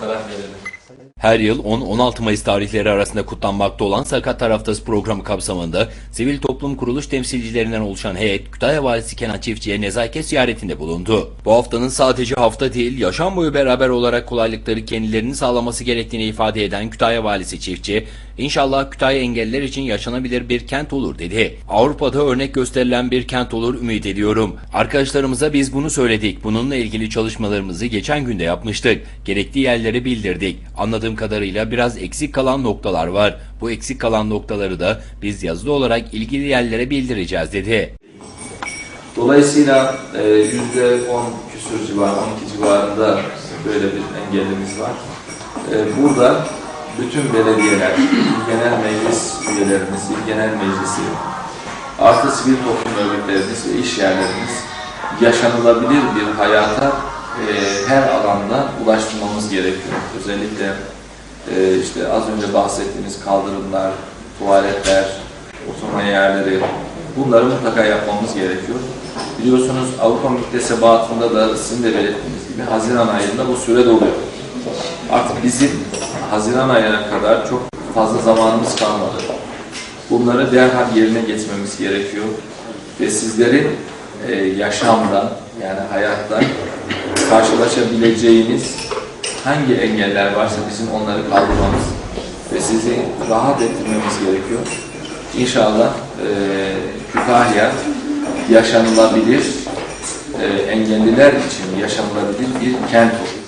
contarás de él. Her yıl 10-16 Mayıs tarihleri arasında kutlanmakta olan Sakat Taraftası programı kapsamında sivil toplum kuruluş temsilcilerinden oluşan heyet Kütahya Valisi Kenan Çiftçi'ye nezaket ziyaretinde bulundu. Bu haftanın sadece hafta değil, yaşam boyu beraber olarak kolaylıkları kendilerinin sağlaması gerektiğini ifade eden Kütahya Valisi Çiftçi, İnşallah Kütahya engelliler için yaşanabilir bir kent olur dedi. Avrupa'da örnek gösterilen bir kent olur ümit ediyorum. Arkadaşlarımıza biz bunu söyledik. Bununla ilgili çalışmalarımızı geçen günde yapmıştık. Gerektiği yerlere bildirdik. Anladığım kadarıyla biraz eksik kalan noktalar var. Bu eksik kalan noktaları da biz yazılı olarak ilgili yerlere bildireceğiz dedi. Dolayısıyla e, yüzde 10 küsur civar, 12 civarında böyle bir engellimiz var. E, burada bütün belediyeler, genel meclis üyelerimiz, genel meclisi, artı sivil toplum örgütlerimiz ve iş yerlerimiz yaşanılabilir bir hayata e, her alanda ulaştırmamız gerekiyor. Özellikle e, işte az önce bahsettiğimiz kaldırımlar, tuvaletler, oturma yerleri, bunları mutlaka yapmamız gerekiyor. Biliyorsunuz Avrupa müktesebatında da sizin de belirttiğiniz gibi Haziran ayında bu süre doluyor. Artık bizim Haziran ayına kadar çok fazla zamanımız kalmadı. Bunları derhal yerine getirmemiz gerekiyor. Ve sizlerin e, yaşamda yani hayatta karşılaşabileceğiniz hangi engeller varsa bizim onları kaldırmamız ve sizi rahat ettirmemiz gerekiyor. İnşallah e, Kütahya yaşanılabilir, e, engelliler için yaşanılabilir bir kent olur.